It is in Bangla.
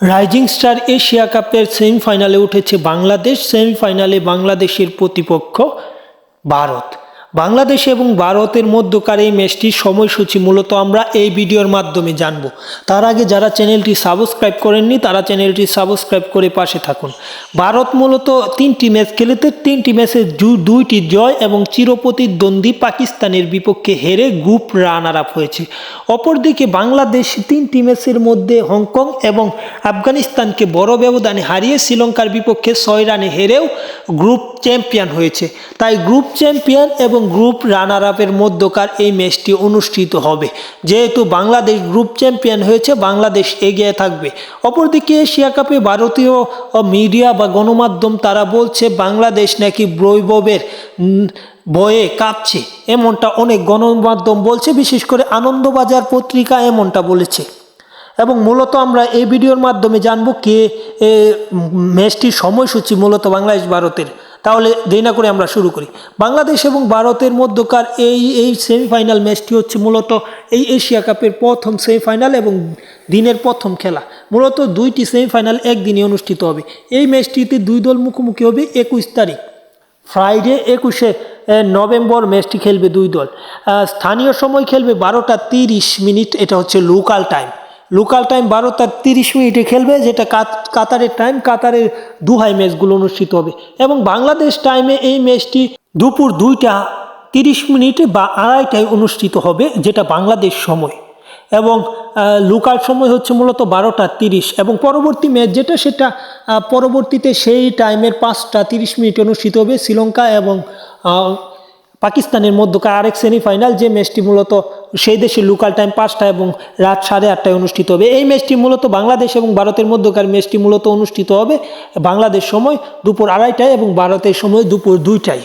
রাইজিং স্টার এশিয়া কাপের সেমিফাইনালে উঠেছে বাংলাদেশ সেমিফাইনালে বাংলাদেশের প্রতিপক্ষ ভারত। বাংলাদেশ এবং ভারতের মধ্যকার এই ম্যাচটির সময়সূচি মূলত আমরা এই ভিডিওর মাধ্যমে জানব। তার আগে যারা চ্যানেলটি সাবস্ক্রাইব করেননি, তারা চ্যানেলটি সাবস্ক্রাইব করে পাশে থাকুন। ভারত মূলত তিনটি ম্যাচ খেলেতে তিনটি ম্যাচে দুইটি জয় এবং চিরপ্রতিদ্বন্দ্বী পাকিস্তানের বিপক্ষে হেরে গ্রুপ রানার আপ হয়েছে। অপরদিকে বাংলাদেশ তিনটি ম্যাচের মধ্যে হংকং এবং আফগানিস্তানকে বড় ব্যবধানে হারিয়ে শ্রীলঙ্কার বিপক্ষে ছয় রানে হেরেও গ্রুপ চ্যাম্পিয়ন হয়েছে। তাই গ্রুপ চ্যাম্পিয়ন এবং গ্রুপ রানার আপের মধ্যকার এই ম্যাচটি অনুষ্ঠিত হবে। যেহেতু বাংলাদেশ গ্রুপ চ্যাম্পিয়ন হয়েছে, বাংলাদেশ এগিয়ে থাকবে। অপরদিকে এশিয়া কাপে ভারতীয় মিডিয়া বা গণমাধ্যম তারা বলছে, বাংলাদেশ নাকি বৈভবের ভয়ে কাঁপছে। এমনটা অনেক গণমাধ্যম বলছে, বিশেষ করে আনন্দবাজার পত্রিকা এমনটা বলেছে। এবং মূলত আমরা এই ভিডিওর মাধ্যমে জানব কে ম্যাচটির সময়সূচি মূলত বাংলাদেশ ভারতের তাহলে দেরি না করে আমরা শুরু করি। বাংলাদেশ এবং ভারতের মধ্যকার এই এই সেমিফাইনাল ম্যাচটি হচ্ছে মূলত এই এশিয়া কাপের প্রথম সেমিফাইনাল এবং দিনের প্রথম খেলা। মূলত দুইটি সেমিফাইনাল একদিনে অনুষ্ঠিত হবে। এই ম্যাচটিতে দুই দল মুখোমুখি হবে একুশ তারিখ। ফ্রাইডে একুশে নভেম্বর ম্যাচটি খেলবে দুই দল। স্থানীয় সময় খেলবে বারোটা তিরিশ মিনিট, এটা হচ্ছে লোকাল টাইম লোকাল টাইম বারোটা তিরিশ মিনিটে খেলবে, যেটা কাত- কাতারের টাইম কাতারের দুহাই ম্যাচগুলো অনুষ্ঠিত হবে। এবং বাংলাদেশ টাইমে এই ম্যাচটি দুপুর দুইটা তিরিশ মিনিটে বা আড়াইটায় অনুষ্ঠিত হবে, যেটা বাংলাদেশ সময়। এবং লোকাল সময় হচ্ছে মূলত বারোটা তিরিশ। এবং পরবর্তী ম্যাচ যেটা, সেটা পরবর্তীতে সেই টাইমের পাঁচটা তিরিশ মিনিট অনুষ্ঠিত হবে, শ্রীলঙ্কা এবং পাকিস্তানের মধ্যকার আরেক সেমিফাইনাল যে ম্যাচটি মূলত সেই দেশে লোকাল টাইম পাঁচটা এবং রাত সাড়ে আটটায় অনুষ্ঠিত হবে। এই ম্যাচটি মূলত বাংলাদেশ এবং ভারতের মধ্যকার ম্যাচটি মূলত অনুষ্ঠিত হবে বাংলাদেশ সময় দুপুর আড়াইটায় এবং ভারতের সময় দুপুর দুইটায়।